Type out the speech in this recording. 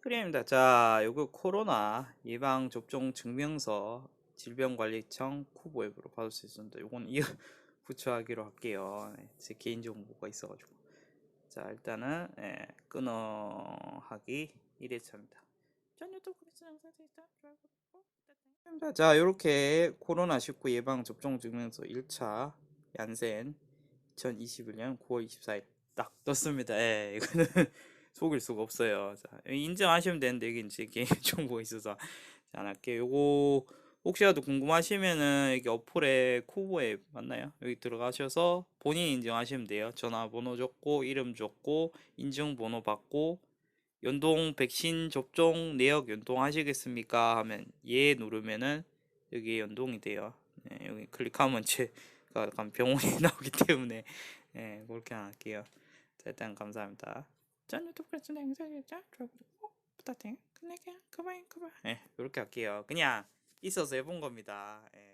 그래입니다. 자, 요거 코로나 예방 접종 증명서 질병관리청 쿠보 앱으로 받을 수 있습니다. 요건 이어 부처하기로 할게요. 네, 제 개인 정보가 있어가지고. 자, 일단은 예, 끊어 하기 1회차입니다. 전 유튜브 부탁드립니다. 자, 요렇게 코로나19 예방 접종 증명서 1차 얀센 2021년 9월 24일 딱 떴습니다. 예, 이거는 속일 수가 없어요. 자, 인정하시면 되는데 이게 이제 개인 정보가 있어서 안 할게요. 요거 혹시라도 궁금하시면은 여기 어플에 쿠보 앱 맞나요? 여기 들어가셔서 본인 인증하시면 돼요. 전화번호 적고 이름 적고 인증번호 받고 연동 백신 접종 내역 연동하시겠습니까? 하면 예 누르면은 여기 연동이 돼요. 네, 여기 클릭하면 제가 약간 병원에 나오기 때문에 네, 그렇게 안 할게요. 자, 일단 감사합니다. 전 유튜브 그래서 행사겠죠? 좋아요 구독 부탁드려요. 끝낼게요. 그만 그만. 예, 이렇게 할게요. 그냥 있어서 해본 겁니다. 예.